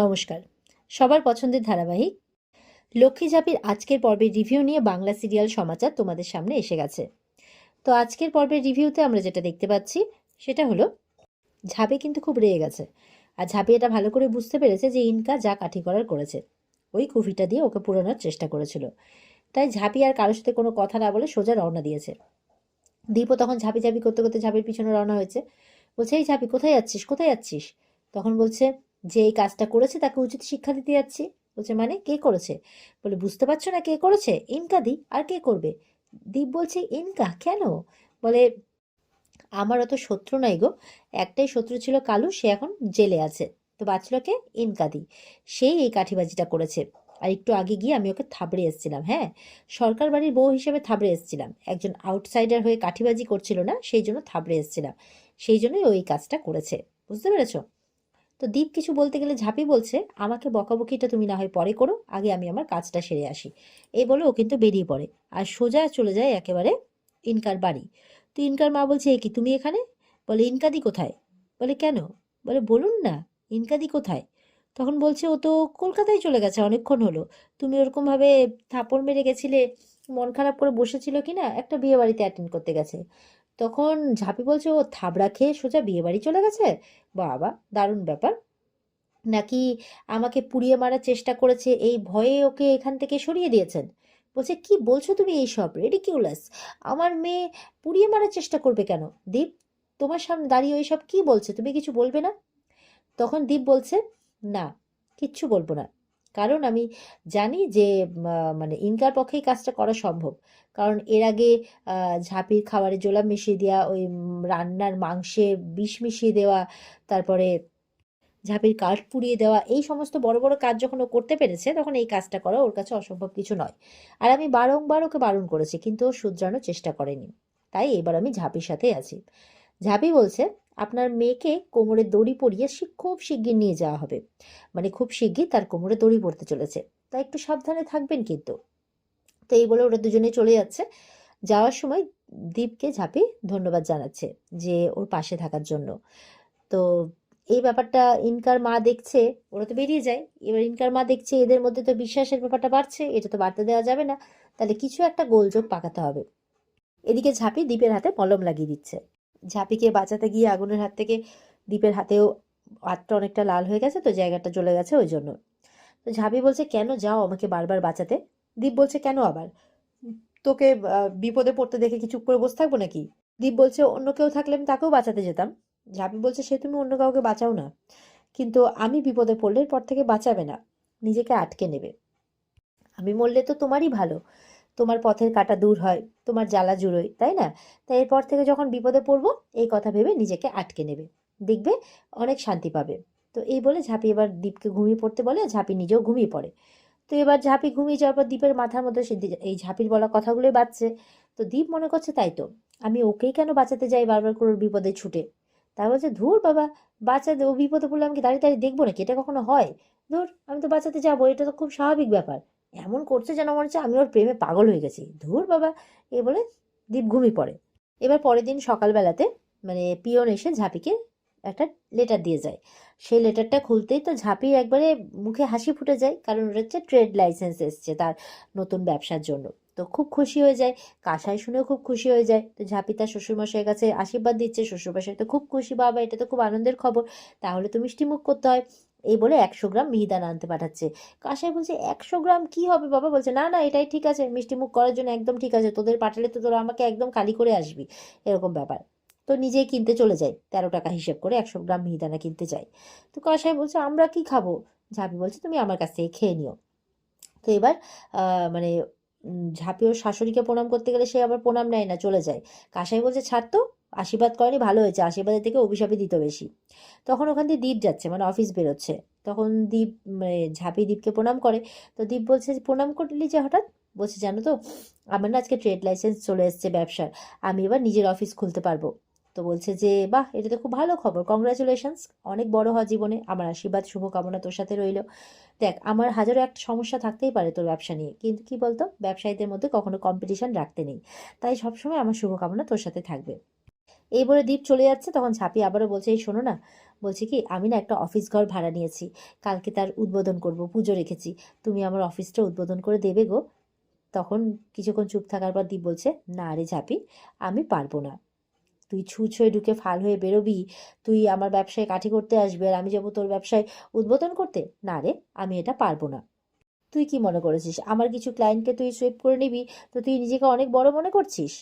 নমস্কার। সবার পছন্দের ধারাবাহিক লক্ষ্মী ঝাঁপির আজকের পর্বের রিভিউ নিয়ে বাংলা সিরিয়াল সমাচার তোমাদের সামনে এসে গেছে। তো আজকের পর্বের রিভিউতে আমরা যেটা দেখতে পাচ্ছি, সেটা হলো, ঝাঁপে কিন্তু খুব রেগে গেছে। আর ঝাঁপি এটা ভালো করে বুঝতে পেরেছে যে ইনকা যা কাঠি করার করেছে, ওই কুফিটা দিয়ে ওকে পুরোনোর চেষ্টা করেছিল। তাই ঝাঁপি আর কারোর সাথে কোনো কথা না বলে সোজা রওনা দিয়েছে। দীপও তখন ঝাঁপি ঝাঁপি করতে করতে ঝাঁপির পিছনে রওনা হয়েছে। বলছে, এই ঝাঁপি, কোথায় যাচ্ছিস? কোথায় যাচ্ছিস? তখন বলছে যে এই কাজটা করেছে তাকে উচিত শিক্ষা দিতে যাচ্ছি। বলছে মানে কে করেছে? বলে, বুঝতে পারছ না কে করেছে? ইনকা দি, আর কে করবে? দীপ বলছে, ইনকা? কেন? বলে, আমার অত শত্রু নাই গো। একটাই শত্রু ছিল কালু, সে এখন জেলে আছে। তো বাঁচল কে? ইনকা দি। সেই এই কাঠিবাজিটা করেছে। আর একটু আগে গিয়ে আমি ওকে থাবড়ে এসেছিলাম হ্যাঁ? সরকার বাড়ির বউ হিসেবে থাবড়ে এসেছিলাম। একজন আউটসাইডার হয়ে কাঠিবাজি করছিল না, সেই জন্য থাবড়ে এসেছিলাম। সেই জন্যই ওই কাজটা করেছে। বুঝতে পেরেছ? তো দীপ কিছু বলতে গেলে ঝাঁপি বলছে, আমাকে বকাবকিটা তুমি না হয় পরে করো, আগে আমি আমার কাজটা সেরে আসি। এই বলে ও কিন্তু বেরিয়ে পড়ে আর সোজা চলে যায় একেবারে ইনকার বাড়ি। তো ইনকার মা বলছে কি, তুমি এখানে? বলে, ইনকাদি কোথায়? বলে, কেন? বলে, বলুন না, ইনকাদি কোথায়? তখন বলছে, ও তো কলকাতায় চলে গেছে, অনেকক্ষণ হলো। তুমি ওরকমভাবে থাপড় মেরে গেছিলে, মন খারাপ করে বসেছিল কি না একটা বিয়ে বাড়িতে অ্যাটেন্ড করতে গেছে। তখন ঝাঁপি বলছে, ও থাবড়া খেয়ে সোজা বিয়ে বাড়ি চলে গেছে? বাবা, দারুণ ব্যাপার। নাকি আমাকে পুড়িয়ে মারার চেষ্টা করেছে, এই ভয়ে ওকে এখান থেকে সরিয়ে দিয়েছেন? বলছে, কি বলছো তুমি এইসব? রেডিকিউলাস। আমার মেয়ে পুড়িয়ে মারার চেষ্টা করবে কেন? দীপ, তোমার সামনে দাঁড়িয়ে ওইসব কি বলছে? তুমি কিছু বলবে না? তখন দীপ বলছে, না, কিচ্ছু বলব না। কারণ আমি জানি যে মানে ইনকার পক্ষেই কাজটা করা সম্ভব। কারণ এর আগে ঝাঁপির খাবারে জোলা মিশিয়ে দেওয়া ওই রান্নার মাংসে বিষ মিশিয়ে দেওয়া, তারপরে ঝাঁপির কাঠ পুড়িয়ে দেওয়া, এই সমস্ত বড় বড় কাজ যখন ও করতে পেরেছে, তখন এই কাজটা করা ওর কাছে অসম্ভব কিছু নয়। আর আমি বারংবার ওকে বারণ করেছি, কিন্তু ও শুধরানোর চেষ্টা করেনি। তাই এবার আমি ঝাঁপির সাথেই আছি। ঝাঁপি বলছে আপনার মেয়েকে কোমরে দড়ি পরিয়ে সে খুব শিগগির নিয়ে যাওয়া হবে। মানে খুব শিগগির তার কোমরে দড়ি পড়তে চলেছে। তাই একটু সাবধানে থাকবেন কিন্তু। তো এই বলে ওরা দুজনে চলে যাচ্ছে। যাওয়ার সময় দীপকে ঝাঁপি ধন্যবাদ জানাচ্ছে যে ওর পাশে থাকার জন্য। তো এই ব্যাপারটা ইনকার মা দেখছে, ওরা তো বেরিয়ে যায়। এবার ইনকার মা দেখছে এদের মধ্যে তো বিশ্বাসের ব্যাপারটা বাড়ছে, এটা তো বাড়তে দেওয়া যাবে না। তাহলে কিছু একটা গোলযোগ পাকাতে হবে। এদিকে ঝাঁপি দ্বীপের হাতে মলম লাগিয়ে দিচ্ছে। ঝাঁপিকে বাঁচাতে গিয়ে আগুনের হাত থেকে দীপের হাতেও হাতটা অনেকটা লাল হয়ে গেছে, তো জায়গাটা জ্বলে গেছে ওই জন্য। তো ঝাঁপি বলছে, কেন যাও আমাকে বারবার বাঁচাতে? দীপ বলছে, কেন আবার? তোকে বিপদে পড়তে দেখে কি চুপ করে বসে থাকব নাকি? দীপ বলছে, অন্য কেউ থাকলে আমি তাকেও বাঁচাতে যেতাম। ঝাঁপি বলছে, সে তুমি অন্য কাউকে বাঁচাও না, কিন্তু আমি বিপদে পড়লে পর থেকে বাঁচাবে না, নিজেকে আটকে নেবে। আমি মরলে তো তোমারই ভালো তোমার পথের কাটা দূর হয়, তোমার জ্বালা জুড়োয়, তাই না? তাই এরপর থেকে যখন বিপদে পড়ব, এই কথা ভেবে নিজেকে আটকে নেবে। দেখবে অনেক শান্তি পাবে। তো এই বলে ঝাঁপি এবার দ্বীপকে ঘুমিয়ে পড়তে বলে ঝাঁপি নিজেও ঘুমিয়ে পড়ে। তো এবার ঝাঁপি ঘুমিয়ে যাওয়ার পর দীপের মাথার মধ্যে সে এই ঝাঁপির বলা কথাগুলোই বাঁচছে তো দ্বীপ মনে করছে, তাই তো, আমি ওকেই কেন বাঁচাতে যাই বারবার করে বিপদে ছুটে? তাই বলছে, ধুর বাবা বাঁচাতে ও বিপদে পড়লে আমি দাঁড়িয়ে দাঁড়িয়ে দেখব নাকি? এটা কখনো হয়? ধুর, আমি তো বাঁচাতে যাব, এটা তো খুব স্বাভাবিক ব্যাপার। এমন করছে যেন মনে হচ্ছে আমি ওর প্রেমে পাগল হয়ে গেছি। ধুর বাবা, এ বলে দীপ ঘুমিয়ে পড়ে। এবার পরের দিন সকালবেলাতে মানে পিয়ন এসে ঝাঁপিকে একটা লেটার দিয়ে যায়। সেই লেটারটা খুলতেই তো ঝাঁপি একবারে মুখে হাসি ফুটে যায়, কারণ ওটা হচ্ছে ট্রেড লাইসেন্স এসছে তার নতুন ব্যবসার জন্য। তো খুব খুশি হয়ে যায়, কাসাই শুনেও খুব খুশি হয়ে যায়। তো ঝাঁপি তার শ্বশুরমশাইয়ের কাছে আশীর্বাদ দিচ্ছে, শ্বশুরমশাই তো খুব খুশি, বাবা, এটা তো খুব আনন্দের খবর, তাহলে তো মিষ্টি মুখ করতে হয়। এই বলে একশো গ্রাম মিহিদানা আনতে পাঠাচ্ছে। কাসাই বলছে একশো গ্রাম কি হবে বাবা? বলছে না না এটাই ঠিক আছে। মিষ্টি মুখ করার জন্য একদম ঠিক আছে। তোদের পাঠালে তো তোরা আমাকে একদম খালি করে আসবি। এরকম ব্যাপার। তো নিজেই কিনতে চলে যায়। তেরো টাকা হিসেব করে একশো গ্রাম মিহিদানা কিনতে যাই তো কাসাই বলছে আমরা কি খাব? ঝাঁপি বলছে তুমি আমার কাছ থেকে খেয়ে নিও। তো এবার মানে উম, ঝাঁপি ওর শাশুড়িকে প্রণাম করতে গেলে সে আবার প্রণাম নেয় না চলে যায়। কাসাই বলছে ছাড় তো। আশীর্বাদ করেনি ভালো হয়েছে। আশীর্বাদের থেকে অভিশাপই দিত বেশি। তখন ওখান দিয়ে দ্বীপ যাচ্ছে মানে অফিস বেরোচ্ছে। তখন দীপ মানে ঝাঁপি দীপকে প্রণাম করে। তো দীপ বলছে যে, প্রণাম করলি যে হঠাৎ? বলছে জানো তো আমার না আজকে ট্রেড লাইসেন্স চলে এসেছে ব্যবসার। আমি এবার নিজের অফিস খুলতে পারব। তো বলছে যে বাহ এটা তো খুব ভালো খবর। কংগ্রাচুলেশনস অনেক বড় হওয়া জীবনে। আমার আশীর্বাদ শুভকামনা তোর সাথে রইল। দেখ আমার হাজারো একটা সমস্যা থাকতেই পারে তোর ব্যবসা নিয়ে। কিন্তু কি বলতো ব্যবসায়ীদের মধ্যে কখনো কম্পিটিশন রাখতে নেই। তাই সবসময় আমার শুভকামনা তোর সাথে থাকবে। এই বলে দীপ চলে যাচ্ছে, তখন ঝাঁপি আবারও বলছে, এই শোনো না। বলছি কি, আমি না একটা অফিস ঘর ভাড়া নিয়েছি, কালকে তার উদ্বোধন করব, পুজো রেখেছি। তুমি আমার অফিসটা উদ্বোধন করে দেবে গো। তখন কিছুক্ষণ চুপ থাকার পর দীপ বলছে, না রে ঝাঁপি, আমি পারব না। তুই ছুঁচ হয়ে ঢুকে ফাল হয়ে বেরোবি, তুই আমার ব্যবসায় কাঠি করতে আসবি আর আমি যাব তোর ব্যবসায় উদ্বোধন করতে? না রে, আমি এটা পারব না। তুই কি মনে করেছিস, আমার কিছু ক্লায়েন্টকে তুই সুইপ করে নিবি? তো তুই নিজেকে অনেক বড় মনে করছিস?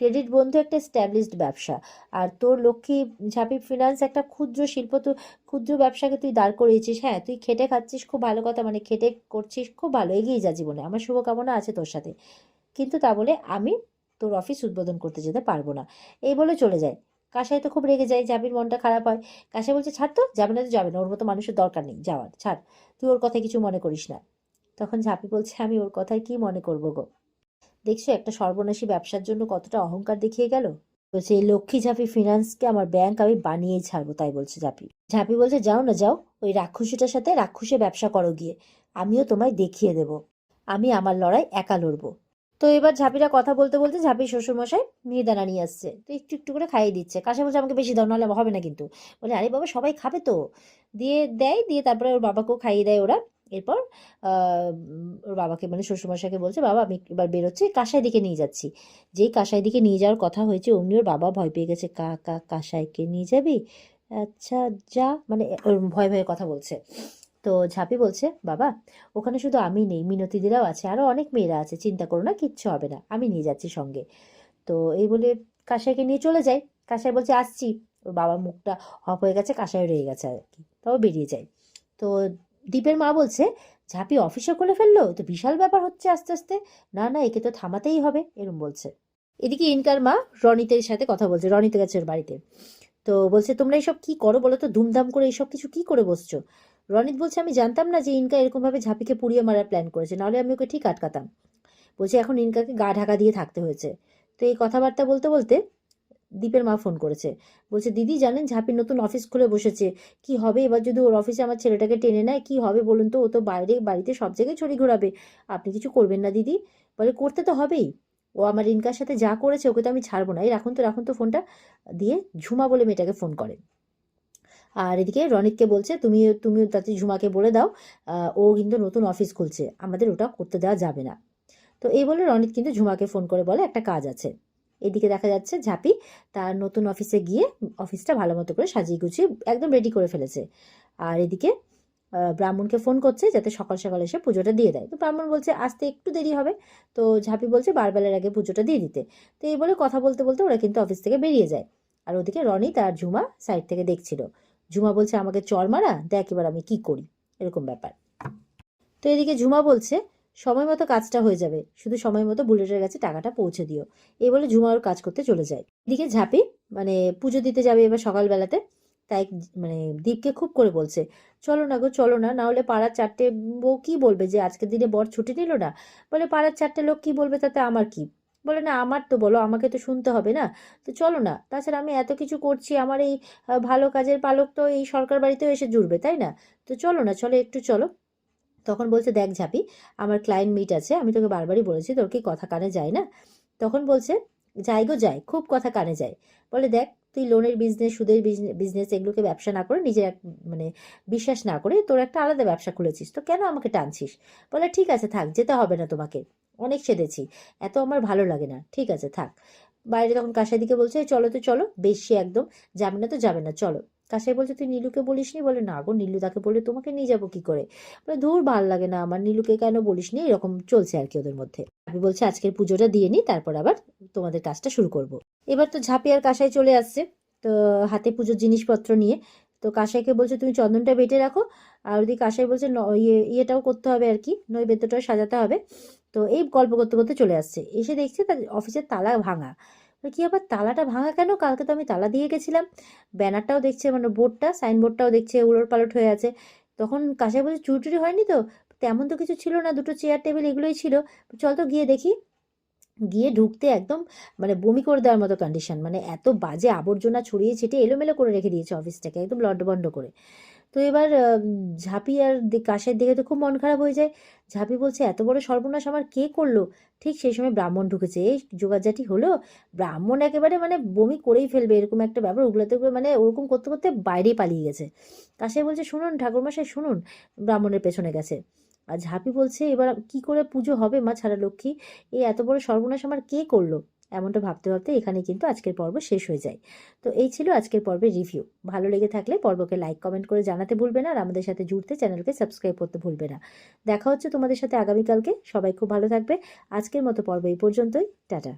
ক্রেডিট বন্ধু একটা স্ট্যাবলিশড ব্যবসা। আর তোর লক্ষ্মী ঝাঁপি ফিনান্স একটা ক্ষুদ্র শিল্প, তো ক্ষুদ্র ব্যবসাকে তুই দাঁড় করিয়েছিস হ্যাঁ? তুই খেটে খাচ্ছিস, খুব ভালো কথা মানে খেটে করছিস, খুব ভালো, এগিয়ে যা জীবনে। আমার শুভকামনা আছে তোর সাথে। কিন্তু তা বলে আমি তোর অফিস উদ্বোধন করতে যেতে পারব না। এই বলে চলে যায়। কাসাই তো খুব রেগে যায়, ঝাঁপির মনটা খারাপ হয়। কাসাই বলছে, ছাড় তো, যাবে না তো যাবে না, ওর মতো মানুষের দরকার নেই, যাওয়ার, ছাড়। তুই ওর কথায় কিছু মনে করিস না। তখন ঝাঁপি বলছে, আমি ওর কথায় কি মনে করব গো? দেখছ, একটা সর্বনাশী ব্যবসার জন্য কতটা অহংকার দেখিয়ে গেল? বলছে, এই লক্ষ্মী ঝাঁপি ফিনান্সকে আমার ব্যাংক আমি বানিয়েই ছাড়বো তাই বলছে ঝাঁপি। ঝাঁপি বলছে, যাও না, যাও, ওই রাক্ষসীটার সাথে রাক্ষসে ব্যবসা করো গিয়ে, আমিও তোমায় দেখিয়ে দেব, আমি আমার লড়াই একা লড়বো। তো এবার ঝাঁপিরা কথা বলতে বলতে ঝাঁপি শ্বশুরমশাই মিহিদানা নিয়ে আসছে। তো একটু একটু করে খাইয়ে দিচ্ছে। কাশা বলছে, আমাকে বেশি দাও, নাহলে হবে না কিন্তু। বলে, আরে বাবা, সবাই খাবে তো। দিয়ে দেয়, দিয়ে তারপরে ওর বাবাকেও খাইয়ে দেয় ওরা। এরপর ওর বাবাকে মানে শ্বশুরমশাইকে বলছে, বাবা, আমি এবার বেরোচ্ছি, কাঁসাই দিকে নিয়ে যাচ্ছি। যেই কাঁসাই দিকে নিয়ে যাওয়ার কথা হয়েছে, অমনি ওর বাবা ভয় পেয়ে গেছে, কা কা, কাঁসাইকে নিয়ে যাবি? আচ্ছা যা। মানে ওর ভয় ভয়ে কথা বলছে। তো ঝাঁপি বলছে, বাবা, ওখানে শুধু আমি নেই মিনতিদিরাও আছে আরও অনেক মেয়েরা আছে, চিন্তা করো না, কিচ্ছু হবে না, আমি নিয়ে যাচ্ছি সঙ্গে। তো এই বলে কাঁসাইকে নিয়ে চলে যায়। কাঁসাই বলছে, আসছি। ওর বাবার মুখটা হপ হয়ে গেছে, কাঁসাই রয়ে গেছে আর কি। তাও বেরিয়ে যায়। তো দীপের মা বলছে, ঝাঁপি অফিসে খুলে ফেলল? তো বিশাল ব্যাপার হচ্ছে আস্তে আস্তে। না না, একে তো থামাতেই হবে, এরম বলছে। এদিকে ইনকার মা রনিতের সাথে কথা বলছে, রনিতে গেছে ওর বাড়িতে। তো বলছে, তোমরা এইসব কি করো বলো তো? ধুমধাম করে এইসব কিছু কি করে বসছো? রনিত বলছে, আমি জানতাম না যে ইনকা এরকমভাবে ঝাঁপিকে পুড়িয়ে মারার প্ল্যান করেছে, নাহলে আমি ওকে ঠিক আটকাতাম। বলছে, এখন ইনকাকে গা ঢাকা দিয়ে থাকতে হয়েছে। তো এই কথাবার্তা বলতে বলতে দীপের মা ফোন করেছে। বলছে, দিদি, জানেন ঝাঁপির নতুন অফিস খুলে বসেছে। কি হবে? এবার যদি ওর অফিসে আমার ছেলেটাকে টেনে নেয়, কি হবে বলুন তো? ও তো বাইরে, বাড়িতে সব জায়গায় ছড়ি ঘোরাবে। আপনি কিছু করবেন না, দিদি। বলে, করতে তো হবেই। ও আমার রিনকার সাথে যা করেছে, ওকে তো আমি ছাড়বো না। এই রাখুন তো রাখুন তো ফোনটা দিয়ে ঝুমা বলে মেয়েটাকে ফোন করে। আর এদিকে রনিতকে বলছে, তুমি তুমি তাতে ঝুমাকে বলে দাও ও কিন্তু নতুন অফিস খুলছে। আমাদের ওটা করতে দেওয়া যাবে না। তো এই বলে রনিত কিন্তু ঝুমাকে ফোন করে বলে, একটা কাজ আছে। এদিকে দেখা যাচ্ছে ঝাঁপি তার নতুন অফিসে গিয়ে অফিসটা ভালো মতো করে সাজিয়ে গুছিয়ে একদম রেডি করে ফেলেছে। আর এদিকে ব্রাহ্মণকে ফোন করছে যাতে সকাল সকাল এসে পুজোটা দিয়ে দেয়। তো ব্রাহ্মণ বলছে, আসতে একটু দেরি হবে। তো ঝাঁপি বলছে, বারবেলার আগে পুজোটা দিয়ে দিতে। তো এই বলে কথা বলতে বলতে ওরা কিন্তু অফিস থেকে বেরিয়ে যায়। আর ওদিকে রনি তার ঝুমা সাইড থেকে দেখছিল। ঝুমা বলছে, আমাকে চর মারা, দেখ এবার আমি কি করি। এরকম ব্যাপার। তো এদিকে ঝুমা বলছে সময় মতো কাজটা হয়ে যাবে। শুধু সময় মতো বুলেটের কাছে টাকাটা পৌঁছে দিও। এই বলে ঝুমা কাজ করতে চলে যায়। এদিকে ঝাঁপি মানে পুজো দিতে যাবে এবার সকালবেলাতে, তাই মানে দীপকে খুব করে বলছে, চলো না গো, চলো না না হলে পাড়ার চারটে বউ কি বলবে যে আজকের দিনে বর ছুটি নিল না? বলে, পাড়ার চারটে লোক কি বলবে তাতে আমার কি? বলে, না, আমার তো বলো, আমাকে তো শুনতে হবে না। তো চলো না, তাছাড়া আমি এত কিছু করছি, আমার এই ভালো কাজের পালক তো এই সরকার বাড়িতেও এসে জুড়বে, তাই না? তো চলো না, চলো, একটু চলো। তখন বলছে, দেখ ঝাপি, আমার ক্লায়েন্ট মিট আছে, আমি তোকে বারবারই বলেছি, তোর কি কথা কানে যায় না? তখন বলছে যাই গো যাই খুব কথা কানে যায়। বলে, দেখ, তুই লোনের বিজনেস সুদের বিজনেস এগুলোকে ব্যবসা না করে, নিজের এক মানে বিশ্বাস না করে তোর একটা আলাদা ব্যবসা খুলেছিস, তো কেন আমাকে টানছিস? বলে, ঠিক আছে, থাক, যেতে হবে না তোমাকে, অনেক সেধেছি, এত আমার ভালো লাগে না, ঠিক আছে, থাক। বাইরে তখন কাসাই দিকে বলছে, চলো তো চলো, বেশি একদম, যাবে না তো যাবে না, চলো। কাসাই বলছে, তুই নীলুকে বলিসনি? বলে, না গো, নীলু তাকে বলে তোমাকে নিয়ে যাব কি করে? বলে, ধুর, ভালো লাগে না আমার। নীলুকে কেন বলিসনি? এরকম চলছে আর কি ওদের মধ্যে। আমি বলছি, আজকের পুজোটা দিয়ে নি, তারপর আবার তোমাদের কাজটা শুরু করব। এবার তো ঝাঁপি আর কাসাই চলে আসছে, তো হাতে পুজোর জিনিসপত্র নিয়ে। তো কাসাইকে বলছে, তুমি চন্দনটা বেটে রাখো, আর ওদিকে কাসাই বলছে, "ন- ইয়ে ইয়েটাও করতে হবে আর কি, নৈবেদ্যটাও সাজাতে হবে। তো এই গল্প করতে করতে চলে আসছে। এসে দেখছে তার অফিসের তালা ভাঙা। কি আবার তালাটা ভাঙা কেন? কালকে তো আমি তালা দিয়ে গেছিলাম। ব্যানারটাও দেখছে মানে বোর্ডটা, সাইনবোর্ডটাও দেখছে উলট পালট হয়ে আছে। তখন কাসাই বলছে, চুরি টুরি হয়নি তো? তেমন তো কিছু ছিল না, দুটো চেয়ার, টেবিল এগুলোই ছিল। চল তো গিয়ে দেখি। গিয়ে ঢুকতে একদম মানে বমি করে দেওয়ার মতো কন্ডিশন মানে এত বাজে আবর্জনা ছড়িয়ে ছিটিয়ে এলোমেলো করে রেখে দিয়েছে অফিসটাকে একদম লন্ডভন্ড করে। তো এবার ঝাঁপি আর কাশের দেখে তো খুব মন খারাপ হয়ে যায়। ঝাঁপি বলছে, এত বড় সর্বনাশ আমার কে করল? ঠিক সেই সময় ব্রাহ্মণ ঢুকেছে। এই যোগাযাটি হলো? ব্রাহ্মণ একেবারে মানে বমি করেই ফেলবে এরকম একটা ব্যাপার। ওগুলোতে করে মানে ওরকম করতে করতে বাইরে পালিয়ে গেছে। কাশে বলছে, শুনুন ঠাকুরমশাই, শুনুন। ব্রাহ্মণের পেছনে গেছে। আর ঝাঁপি বলছে, এবার কি করে পুজো হবে মা ছাড়া লক্ষ্মী? এই এত বড় সর্বনাশ আমার কে করল? এমনটা ভাবতে ভাবতে এখানে কিন্তু আজকের পর্ব শেষ হয়ে যায়। তো এই ছিল আজকের পর্বের রিভিউ ভালো লেগে থাকলে পর্বকে লাইক কমেন্ট করে জানাতে ভুলবে না আর আমাদের সাথে জুড়তে চ্যানেলকে সাবস্ক্রাইব করতে ভুলবে না। দেখা হচ্ছে তোমাদের সাথে আগামীকালকে। সবাই খুব ভালো থাকবে। আজকের মতো পর্ব এই পর্যন্তই। টাটা।